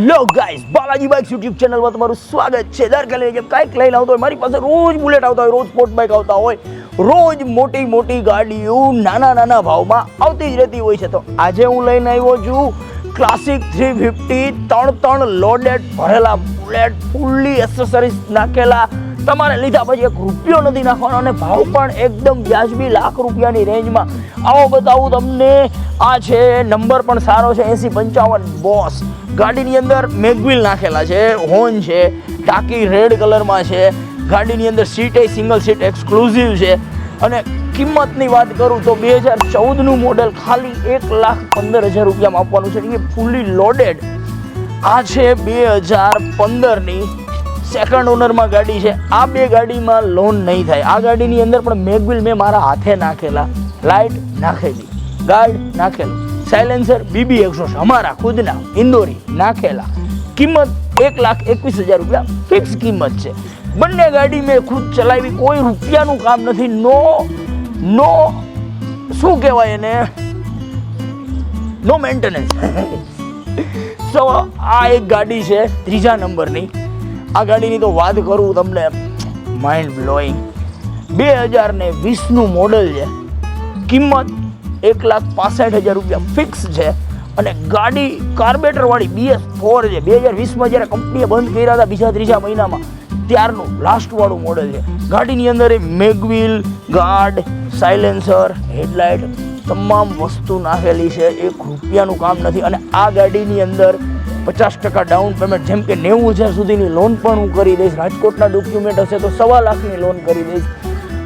લો guys, Balaji bikes YouTube ચેનલમાં તમારું સ્વાગત છે. દર કાલે જેમ કાંઈક લઈને આવતો હોય, મારી પાસે રોજ બુલેટ આવતા હોય, રોજ સ્પોર્ટ બાઇક આવતા હોય, રોજ મોટી મોટી ગાડીઓ નાના નાના ભાવમાં આવતી જ રહેતી હોય છે. તો આજે હું લઈને આવ્યો છું ક્લાસિક થ્રી ફિફ્ટી ત્રણ ત્રણ લોડેડ ભરેલા બુલેટ ફૂલ્લી એસેસરીઝ નાખેલા તમારે લીધા પછી એક રૂપિયો નથી નાખવાનો અને ભાવ પણ એકદમ વ્યાજબી લાખ રૂપિયાની રેન્જમાં. આવો બતાવું તમને, આ છે, નંબર પણ સારો છે, એસી પંચાવન, બોસ. ગાડીની અંદર મેગવિલ નાખેલા છે, હોર્ન છે, ટાંકી રેડ કલરમાં છે, ગાડીની અંદર સીટ એ સિંગલ સીટ એક્સક્લુઝિવ છે. અને કિંમતની વાત કરું તો બે હજાર ચૌદનું મોડેલ ખાલી એક લાખ પંદર હજાર રૂપિયામાં આપવાનું છે. એ ફૂલી લોડેડ આ છે બે હજાર પંદરની સેકન્ડ ઓનરમાં ગાડી છે. આ બે ગાડીમાં લોન નહીં થાય. આ ગાડીની અંદર પણ મેગવિલ મેં મારા હાથે નાખેલા. લાઇટ નાખેલી. ગાર્ડ નાખેલું. સાયલેન્સર બીબી એકસો અમારા ખુદના ઇન્દોરી નાખેલા. કિંમત એક લાખ એકવીસ હજાર રૂપિયા ફિક્સ કિંમત છે. બંને ગાડી મેં ખુદ ચલાવી. કોઈ રૂપિયાનું કામ નથી. નો નો શું કહેવાય એને? નો મેન્ટેનન્સ સો આ એક ગાડી છે. ત્રીજા નંબરની. આ ગાડીની તો વાત કરું તમને માઇન્ડ બ્લોઈંગ બે હજાર ને વીસનું મોડલ છે. કિંમત એક લાખ પાસઠ હજાર રૂપિયા ફિક્સ છે. અને ગાડી કાર્બેટરવાળી બીએસ ફોર છે. બે હજાર વીસમાં જ્યારે કંપનીએ બંધ કર્યા હતા બીજા ત્રીજા મહિનામાં, ત્યારનું લાસ્ટવાળું મોડલ છે. ગાડીની અંદર એ mag wheel guard silencer headlight તમામ વસ્તુ નાખેલી છે. એક રૂપિયાનું કામ નથી. અને આ ગાડીની અંદર પચાસ ટકા ડાઉન પેમેન્ટ જેમ કે નેવું હજાર સુધીની લોન પણ હું કરી દઈશ. રાજકોટના ડોક્યુમેન્ટ હશે તો સવા લાખની લોન કરી દઈશ.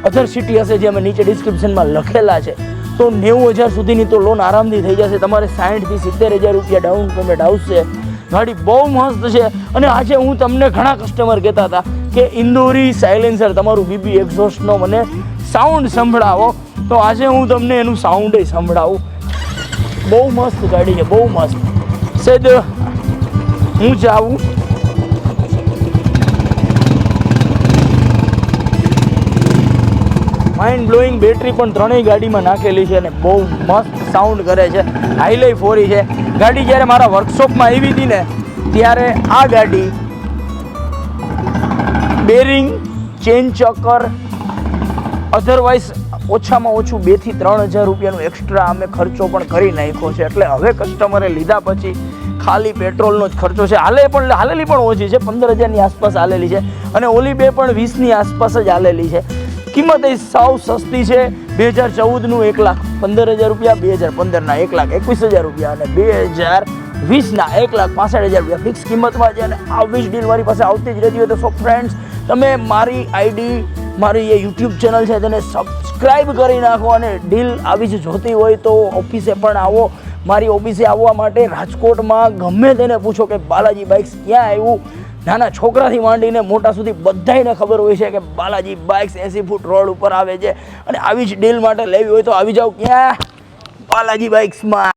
અધર સિટી હશે જે અમે નીચે ડિસ્ક્રિપ્શનમાં લખેલા છે. તો નેવું હજાર સુધીની તો લોન આરામથી થઈ જશે. તમારે સાઠથી સિત્તેર હજાર રૂપિયા ડાઉન પેમેન્ટ આવશે. ગાડી બહુ મસ્ત છે. અને આજે હું તમને ઘણા કસ્ટમર કહેતા હતા કે, ઇન્દોરી સાયલેન્સર તમારું બીબી એક્ઝોસ્ટનો મને સાઉન્ડ સંભળાવો. તો આજે હું તમને એનું સાઉન્ડે સંભળાવું. બહુ મસ્ત ગાડી છે, બહુ મસ્ત. સેદ હું જાઉં. માઇન્ડ બ્લોઈંગ બેટરી પણ ત્રણેય ગાડીમાં નાખેલી છે અને બહુ મસ્ત સાઉન્ડ કરે છે. હાઈલાઈ ફોરી છે. ગાડી જ્યારે મારા વર્કશોપમાં આવી હતી ને, ત્યારે આ ગાડી બેરિંગ ચેન ચક્કર અધરવાઇઝ ઓછામાં ઓછું બેથી ત્રણ હજાર રૂપિયાનું એક્સ્ટ્રા અમે ખર્ચો પણ કરી નાખ્યો છે. એટલે હવે કસ્ટમરે લીધા પછી ખાલી પેટ્રોલનો જ ખર્ચો છે. હાલે પણ, હાલેલી પણ ઓછી છે. પંદર હજારની આસપાસ હાલેલી છે. અને ઓલી બે પણ વીસની આસપાસ જ હાલેલી છે. કિંમત એ સાવ સસ્તી છે. બે હજાર ચૌદનું એક લાખ પંદર હજાર રૂપિયા, બે હજાર પંદરના એક લાખ એકવીસ હજાર રૂપિયા અને બે હજાર વીસના એક લાખ પાસઠ હજાર રૂપિયા. ફિક્સ કિંમતમાં છે અને આવી જ ડીલ મારી પાસે આવતી જ રહેતી હોય તો સો ફ્રેન્ડ્સ તમે મારી આઈડી મારી એ યુટ્યુબ ચેનલ છે તેને સબસ્ક્રાઈબ કરી નાખો અને ડીલ આવી જ જોતી હોય તો ઓફિસે પણ આવો. મારી ઓફિસે આવવા માટે રાજકોટમાં ગમે તેને પૂછો કે, બાલાજી બાઇક્સ ક્યાં આવ્યું? નાના છોકરાથી માંડીને મોટા સુધી બધાયને ખબર હોય છે કે, બાલાજી બાઇક્સ એસી ફૂટ રોડ ઉપર આવે છે અને આવી જ ડીલ માટે લેવી હોય તો આવી જાઓ ક્યાં? બાલાજી બાઇક્સમાં